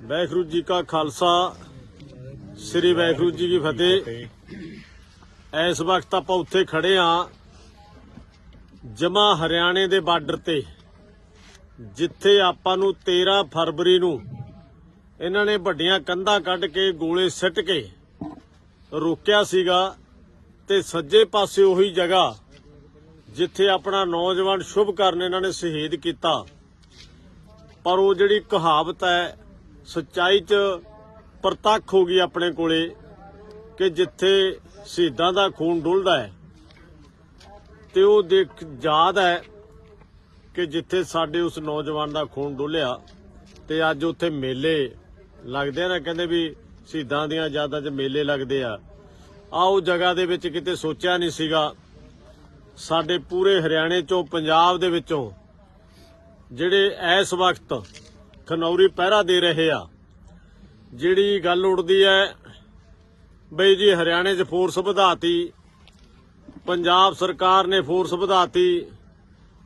ਵਾਹਿਗੁਰੂ ਜੀ ਕਾ ਖਾਲਸਾ, ਸ੍ਰੀ ਵਾਹਿਗੁਰੂ ਜੀ ਕੀ ਫਤਿਹ। ਇਸ ਵਕਤ ਆਪਾਂ ਉੱਥੇ ਖੜੇ ਆ ਜਮਾ ਹਰਿਆਣੇ ਦੇ ਬਾਰਡਰ ਤੇ, ਜਿੱਥੇ ਆਪਾਂ ਨੂੰ 13 ਫਰਵਰੀ ਨੂੰ ਇਹਨਾਂ ਨੇ ਵੱਡੀਆਂ ਕੰਧਾਂ ਕੱਢ ਕੇ, ਗੋਲੇ ਸਿੱਟ ਕੇ ਰੋਕਿਆ ਸੀਗਾ ਤੇ ਸੱਜੇ ਪਾਸੇ ਉਹੀ ਜਗ੍ਹਾ ਜਿੱਥੇ ਆਪਣਾ ਨੌਜਵਾਨ ਸ਼ੁਭ ਕਰਨ ਇਹਨਾਂ ਨੇ ਸ਼ਹੀਦ ਕੀਤਾ। ਪਰ ਉਹ ਜਿਹੜੀ ਕਹਾਵਤ ਹੈ ਸੱਚਾਈ 'ਚ ਪ੍ਰਤੱਖ ਹੋ ਗਈ ਆਪਣੇ ਕੋਲੇ ਕਿ ਜਿੱਥੇ ਸ਼ਹੀਦਾਂ ਦਾ ਖੂਨ ਡੁੱਲਦਾ ਹੈ ਤੇ ਉਹ ਦੇਖ ਯਾਦ ਹੈ ਕਿ ਜਿੱਥੇ ਸਾਡੇ ਉਸ ਨੌਜਵਾਨ ਦਾ ਖੂਨ ਡੁੱਲਿਆ ਤੇ ਅੱਜ ਉੱਥੇ ਮੇਲੇ ਲੱਗਦੇ ਆ ਨਾ, ਕਹਿੰਦੇ ਵੀ ਸ਼ਹੀਦਾਂ ਦੀਆਂ ਯਾਦਾਂ 'ਚ ਮੇਲੇ ਲੱਗਦੇ ਆ। ਆ ਉਹ ਜਗ੍ਹਾ ਦੇ ਵਿੱਚ ਕਿਤੇ ਸੋਚਿਆ ਨਹੀਂ ਸੀਗਾ। ਸਾਡੇ ਪੂਰੇ ਹਰਿਆਣੇ ਚੋਂ, ਪੰਜਾਬ ਦੇ ਵਿੱਚੋਂ ਜਿਹੜੇ ਇਸ ਵਕਤ ਖਨੌਰੀ ਪਹਿਰਾ ਦੇ ਰਹੇ ਆ। ਜਿਹੜੀ ਗੱਲ ਉੱਡਦੀ ਹੈ ਬਈ ਜੀ ਹਰਿਆਣੇ 'ਚ ਫੋਰਸ ਵਧਾਤੀ, ਪੰਜਾਬ ਸਰਕਾਰ ਨੇ ਫੋਰਸ ਵਧਾਤੀ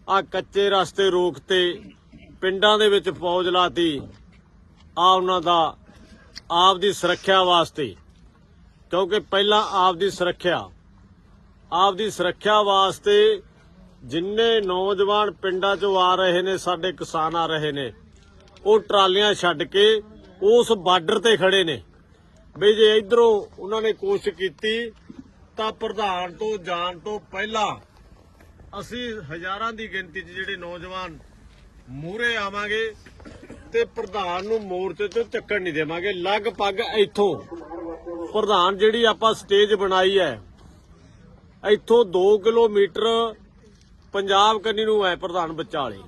ਆ ਕੱਚੇ ਰਸਤੇ ਰੋਕਤੇ, ਪਿੰਡਾਂ ਦੇ ਵਿੱਚ ਫੌਜ ਲਾਤੀ ਆ ਉਹਨਾਂ ਦਾ ਆਪ ਦੀ ਸੁਰੱਖਿਆ ਵਾਸਤੇ। ਕਿਉਂਕਿ ਪਹਿਲਾਂ ਆਪ ਦੀ ਸੁਰੱਖਿਆ ਆਪ ਦੀ ਸੁਰੱਖਿਆ ਵਾਸਤੇ ਜਿੰਨੇ ਨੌਜਵਾਨ ਪਿੰਡਾਂ 'ਚੋਂ ਆ ਰਹੇ ਨੇ, ਸਾਡੇ ਕਿਸਾਨ ਆ ਰਹੇ ਨੇ ਉਹ ਟਰਾਲੀਆਂ ਛੱਡ ਕੇ ਉਸ ਬਾਰਡਰ ਤੇ ਖੜੇ ਨੇ। ਵੀ ਜੇ ਇਧਰੋਂ ਉਹਨਾਂ ਨੇ ਕੋਸ਼ਿਸ਼ ਕੀਤੀ, ਤਾਂ ਪ੍ਰਧਾਨ ਤੋਂ ਜਾਣ ਤੋਂ ਪਹਿਲਾਂ ਅਸੀਂ ਹਜ਼ਾਰਾਂ ਦੀ ਗਿਣਤੀ 'ਚ ਜਿਹੜੇ ਨੌਜਵਾਨ ਮੂਹਰੇ ਆਵਾਂਗੇ ਤੇ ਪ੍ਰਧਾਨ ਨੂੰ ਮੋਰਚੇ ਤੋਂ ਚੱਕਣ ਨਹੀਂ ਦੇਵਾਂਗੇ। ਲਗਭਗ ਇੱਥੋਂ ਪ੍ਰਧਾਨ ਜਿਹੜੀ ਆਪਾਂ ਸਟੇਜ ਬਣਾਈ ਹੈ, ਇੱਥੋਂ 2 ਕਿਲੋਮੀਟਰ ਪੰਜਾਬ ਕੰਨੀ ਨੂੰ ਹੈ ਪ੍ਰਧਾਨ ਵਿਚਾਲੇ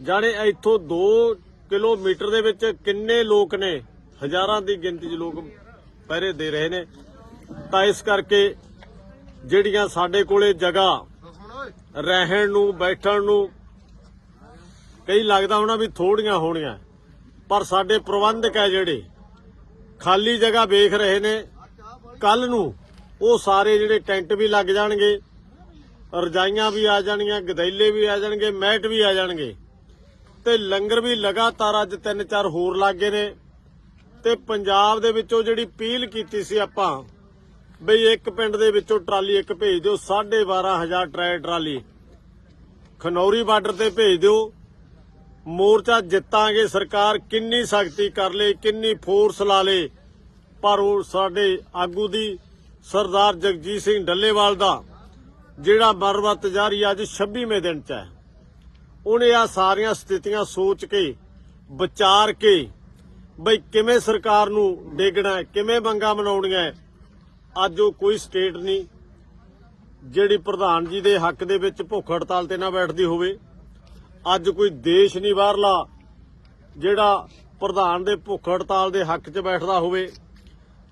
ਜਾਣੇ ਇੱਥੋਂ 2 ਕਿਲੋਮੀਟਰ ਦੇ ਵਿੱਚ ਕਿੰਨੇ ਲੋਕ ਨੇ? ਹਜ਼ਾਰਾਂ ਦੀ ਗਿਣਤੀ 'ਚ ਲੋਕ ਪਹਿਰੇ ਦੇ ਰਹੇ ਨੇ। ਤਾਂ ਇਸ ਕਰਕੇ ਜਿਹੜੀਆਂ ਸਾਡੇ ਕੋਲੇ ਜਗ੍ਹਾ ਰਹਿਣ ਨੂੰ, ਬੈਠਣ ਨੂੰ ਕਈ ਲੱਗਦਾ ਹੋਣਾ ਵੀ ਥੋੜੀਆਂ ਹੋਣੀਆਂ। ਪਰ ਸਾਡੇ ਪ੍ਰਬੰਧਕ ਹੈ ਜਿਹੜੇ, ਖਾਲੀ ਜਗ੍ਹਾ ਵੇਖ ਰਹੇ ਨੇ। ਕੱਲ ਨੂੰ ਉਹ ਸਾਰੇ ਜਿਹੜੇ ਟੈਂਟ ਵੀ ਲੱਗ ਜਾਣਗੇ, ਰਜਾਈਆਂ ਵੀ ਆ ਜਾਣਗੀਆਂ ਗਦੈਲੇ ਵੀ ਆ ਜਾਣਗੇ, ਮੈਟ ਵੀ ਆ ਜਾਣਗੇ। ਤੇ ਲੰਗਰ ਵੀ ਲਗਾਤਾਰ ਅੱਜ ਤਿੰਨ ਚਾਰ ਹੋਰ ਲੱਗੇ ਨੇ। ਤੇ ਪੰਜਾਬ ਦੇ ਵਿੱਚੋਂ ਜਿਹੜੀ ਅਪੀਲ ਕੀਤੀ ਸੀ ਆਪਾਂ, ਬਈ ਇੱਕ ਪਿੰਡ ਦੇ ਵਿੱਚੋਂ ਟਰਾਲੀ ਇੱਕ ਭੇਜ ਦਿਓ 12500 ਟਰੈ ਟਰਾਲੀ। ਖਨੌਰੀ ਬਾਰਡਰ ਤੇ ਭੇਜ ਦਿਓ। ਮੋਰਚਾ ਜਿੱਤਾਂਗੇ, ਸਰਕਾਰ ਕਿੰਨੀ ਸਖਤੀ ਕਰ ਲੇ, ਕਿੰਨੀ ਫੋਰਸ ਲਾ ਲੇ, ਪਰ ਉਹ ਸਾਡੇ ਆਗੂ ਦੀ ਸਰਦਾਰ ਜਗਜੀਤ ਸਿੰਘ ਡੱਲੇਵਾਲ ਦਾ, ਜਿਹੜਾ ਮਰਵਾ ਤਜਾਰੀ ਅੱਜ 26ਵੇਂ ਦਿਨ ਚ ਹੈ। ਉਹਨੇ ਆ ਸਾਰੀਆਂ ਸਥਿਤੀਆਂ ਸੋਚ ਕੇ, ਵਿਚਾਰ ਕੇ, ਬਈ ਕਿਵੇਂ ਸਰਕਾਰ ਨੂੰ ਡੇਗਣਾ ਹੈ, ਕਿਵੇਂ ਮੰਗਾਂ ਮਨਾਉਣੀਆਂ ਅੱਜ ਉਹ ਕੋਈ ਸਟੇਟ ਨਹੀਂ, ਜਿਹੜੀ ਪ੍ਰਧਾਨ ਜੀ ਦੇ ਹੱਕ ਦੇ ਵਿੱਚ ਭੁੱਖ ਹੜਤਾਲ ਤੇ ਨਾ ਬੈਠਦੀ ਹੋਵੇ, ਅੱਜ ਕੋਈ ਦੇਸ਼ ਨਹੀਂ ਬਾਹਰਲਾ, ਜਿਹੜਾ ਪ੍ਰਧਾਨ ਦੇ ਭੁੱਖ ਹੜਤਾਲ ਦੇ ਹੱਕ 'ਚ ਬੈਠਦਾ ਹੋਵੇ,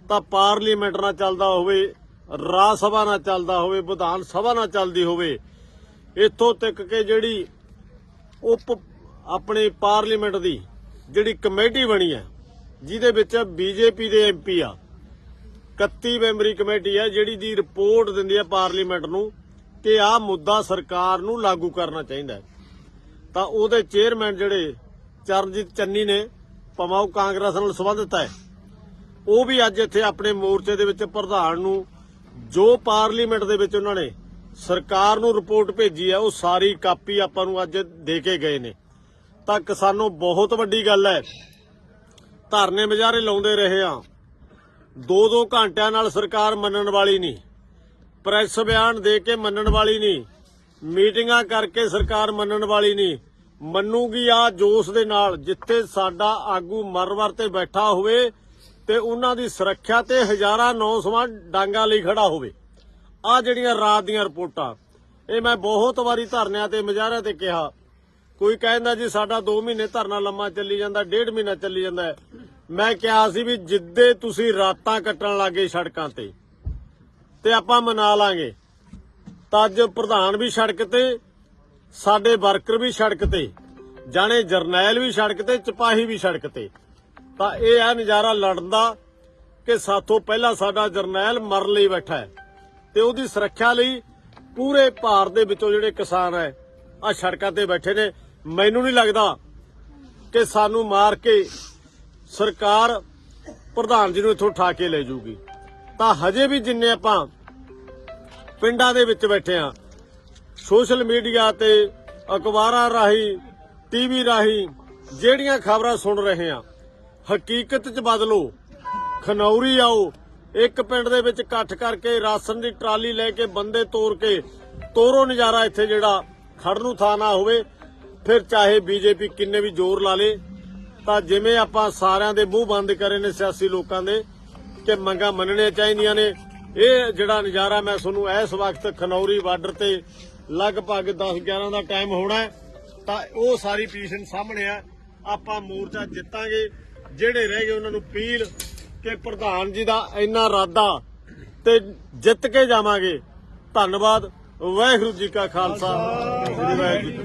ਤਾਂ ਪਾਰਲੀਮੈਂਟ ਨਾਲ ਚੱਲਦਾ ਹੋਵੇ, ਰਾਜ ਸਭਾ ਨਾਲ ਚੱਲਦਾ ਹੋਵੇ, ਵਿਧਾਨ ਸਭਾ ਨਾਲ ਚੱਲਦੀ ਹੋਵੇ, ਇੱਥੋਂ ਤੱਕ ਕਿ ਜਿਹੜੀ ਉਪ ਆਪਣੇ ਪਾਰਲੀਮੈਂਟ ਦੀ ਜਿਹੜੀ ਕਮੇਟੀ ਬਣੀ ਹੈ, ਜਿਹਦੇ ਵਿੱਚ ਬੀਜੇਪੀ ਦੇ ਐਮਪੀ ਆ। 31 ਮੈਂਬਰੀ ਕਮੇਟੀ ਹੈ, ਜਿਹੜੀ ਦੀ ਰਿਪੋਰਟ ਦਿੰਦੀ ਹੈ ਪਾਰਲੀਮੈਂਟ ਨੂੰ ਕਿ ਆਹ ਮੁੱਦਾ ਸਰਕਾਰ ਨੂੰ ਲਾਗੂ ਕਰਨਾ ਚਾਹੀਦਾ ਤਾਂ ਉਹਦੇ ਚੇਅਰਮੈਨ ਜਿਹੜੇ ਚਰਨਜੀਤ ਚੰਨੀ ਨੇ, ਭਾਵੇਂ ਉਹ ਕਾਂਗਰਸ ਨਾਲ ਸੰਬੰਧਿਤ ਹੈ, ਉਹ ਵੀ ਅੱਜ ਇੱਥੇ ਆਪਣੇ ਮੋਰਚੇ ਦੇ ਵਿੱਚ ਪ੍ਰਧਾਨ ਨੂੰ ਜੋ ਪਾਰਲੀਮੈਂਟ ਦੇ ਵਿੱਚ ਉਹਨਾਂ ਨੇ ਸਰਕਾਰ ਨੂੰ ਰਿਪੋਰਟ ਭੇਜੀ ਹੈ, ਉਹ ਸਾਰੀ ਕਾਪੀ ਆਪਾਂ ਨੂੰ ਅੱਜ ਦੇ ਕੇ ਗਏ ਨੇ। ਤਾਂ ਕਿਸਾਨੋ ਬਹੁਤ ਵੱਡੀ ਗੱਲ ਹੈ। ਧਰਨੇ ਮਜਾਰੇ ਲਾਉਂਦੇ ਰਹੇ ਆ ਦੋ ਦੋ ਘੰਟਿਆਂ ਨਾਲ ਸਰਕਾਰ ਮੰਨਣ ਵਾਲੀ ਨਹੀਂ। ਪ੍ਰੈਸ ਬਿਆਨ ਦੇ ਕੇ ਮੰਨਣ ਵਾਲੀ ਨਹੀਂ। ਮੀਟਿੰਗਾਂ ਕਰਕੇ ਸਰਕਾਰ ਮੰਨਣ ਵਾਲੀ ਨਹੀਂ। ਮੰਨੂਗੀ ਆ ਜੋਸ਼ ਦੇ ਨਾਲ, ਜਿੱਥੇ ਸਾਡਾ ਆਗੂ ਮਰਵਰ ਤੇ ਬੈਠਾ ਹੋਵੇ ਤੇ ਉਹਨਾਂ ਦੀ ਸੁਰੱਖਿਆ ਤੇ ਹਜ਼ਾਰਾਂ ਨੌਜਵਾਨ ਡਾਂਗਾ ਲਈ ਖੜਾ ਹੋਵੇ। ਆ ਜਿਹੜੀਆਂ ਰਾਤ ਦੀਆਂ ਰਿਪੋਰਟਾਂ, ਇਹ ਮੈਂ ਬਹੁਤ ਵਾਰੀ ਧਰਨਿਆਂ ਤੇ ਮੁਜ਼ਾਹਰਿਆਂ ਤੇ ਕਿਹਾ। ਕੋਈ ਕਹਿੰਦਾ ਜੀ ਸਾਡਾ 2 ਮਹੀਨੇ ਧਰਨਾ ਲੰਮਾ ਚੱਲੀ ਜਾਂਦਾ, ਡੇਢ ਮਹੀਨਾ ਚੱਲੀ ਜਾਂਦਾ ਮੈਂ ਕਿਹਾ ਸੀ ਵੀ ਜਿੱਦੇ ਤੁਸੀਂ ਰਾਤਾਂ ਕੱਟਣ ਲੱਗੇ ਸੜਕਾਂ ਤੇ ਤੇ ਆਪਾਂ ਮਨਾ ਲਾਂਗੇ। ਤਾਂ ਅੱਜ ਪ੍ਰਧਾਨ ਵੀ ਸੜਕ ਤੇ, ਸਾਡੇ ਵਰਕਰ ਵੀ ਸੜਕ ਤੇ, ਜਾਣੇ ਜਰਨੈਲ ਵੀ ਸੜਕ ਤੇ ਚਪਾਹੀ ਵੀ ਸੜਕ ਤੇ। ਤਾਂ ਇਹ ਆ ਨਜ਼ਾਰਾ ਲੜਨ ਦਾ ਕਿ ਸਾਥੋਂ ਪਹਿਲਾਂ ਸਾਡਾ ਜਰਨੈਲ ਮਰਨ ਲਈ ਬੈਠਾ ਹੈ। ਤੇ ਉਹਦੀ ਸੁਰੱਖਿਆ ਲਈ ਪੂਰੇ ਭਾਰਤ ਦੇ ਵਿੱਚੋਂ ਜਿਹੜੇ ਕਿਸਾਨ ਹੈ ਆ ਸੜਕਾਂ ਤੇ ਬੈਠੇ ਨੇ। ਮੈਨੂੰ ਨਹੀਂ ਲੱਗਦਾ ਕਿ ਸਾਨੂੰ ਮਾਰ ਕੇ ਸਰਕਾਰ ਪ੍ਰਧਾਨ ਜੀ ਨੂੰ ਇੱਥੋਂ ਉਠਾ ਕੇ ਲੈ ਜਾਊਗੀ ਤਾਂ ਹਜੇ ਵੀ ਜਿੰਨੇ ਆਪਾਂ ਪਿੰਡਾਂ ਦੇ ਵਿੱਚ ਬੈਠੇ ਆ ਸੋਸ਼ਲ ਮੀਡੀਆ ਤੇ ਅਖਬਾਰਾਂ ਰਾਹੀਂ, ਟੀਵੀ ਰਾਹੀਂ ਜਿਹੜੀਆਂ ਖਬਰਾਂ ਸੁਣ ਰਹੇ ਆ ਹਕੀਕਤ 'ਚ ਬਦਲੋ, ਖਨੌਰੀ ਆਓ ਇੱਕ ਪਿੰਡ ਦੇ ਵਿੱਚ ਇਕੱਠ ਕਰਕੇ ਰਾਸ਼ਨ ਦੀ ਟਰਾਲੀ ਲੈ ਕੇ ਬੰਦੇ ਤੋਰ ਕੇ ਤੋਰੋ ਨਜ਼ਾਰਾ ਇੱਥੇ ਜਿਹੜਾ ਖੜ ਨੂੰ ਥਾਂ ਨਾ ਹੋਵੇ। ਫਿਰ ਚਾਹੇ ਬੀਜੇਪੀ ਕਿੰਨੇ ਵੀ ਜ਼ੋਰ ਲਾ ਲੇ, ਤਾਂ ਜਿਵੇਂ ਆਪਾਂ ਸਾਰਿਆਂ ਦੇ ਮੂੰਹ ਬੰਦ ਕਰੇ ਨੇ ਸਿਆਸੀ ਲੋਕਾਂ ਦੇ ਕਿ ਮੰਗਾਂ ਮੰਨਣੀਆਂ ਚਾਹੀਦੀਆਂ ਨੇ। ਇਹ ਜਿਹੜਾ ਨਜ਼ਾਰਾ ਮੈਂ ਤੁਹਾਨੂੰ ਇਸ ਵਕਤ ਖਨੌਰੀ ਬਾਰਡਰ ਤੇ ਲਗਭਗ 10 11 ਦਾ ਟਾਈਮ ਹੋਣਾ ਤਾਂ ਉਹ ਸਾਰੀ ਪੋਜੀਸ਼ਨ ਸਾਹਮਣੇ ਆ। ਆਪਾਂ ਮੋਰਚਾ ਜਿੱਤਾਂਗੇ, ਜਿਹੜੇ ਰਹਿ ਗਏ ਉਹਨਾਂ ਨੂੰ ਅਪੀਲ ਕਿ ਪ੍ਰਧਾਨ ਜੀ ਦਾ ਇੰਨਾ ਇਰਾਦਾ ਤੇ ਜਿੱਤ ਕੇ ਜਾਵਾਂਗੇ। ਧੰਨਵਾਦ। ਵਾਹਿਗੁਰੂ ਜੀ ਕਾ ਖਾਲਸਾ। ਵਾਹਿਗੁਰੂ ਜੀ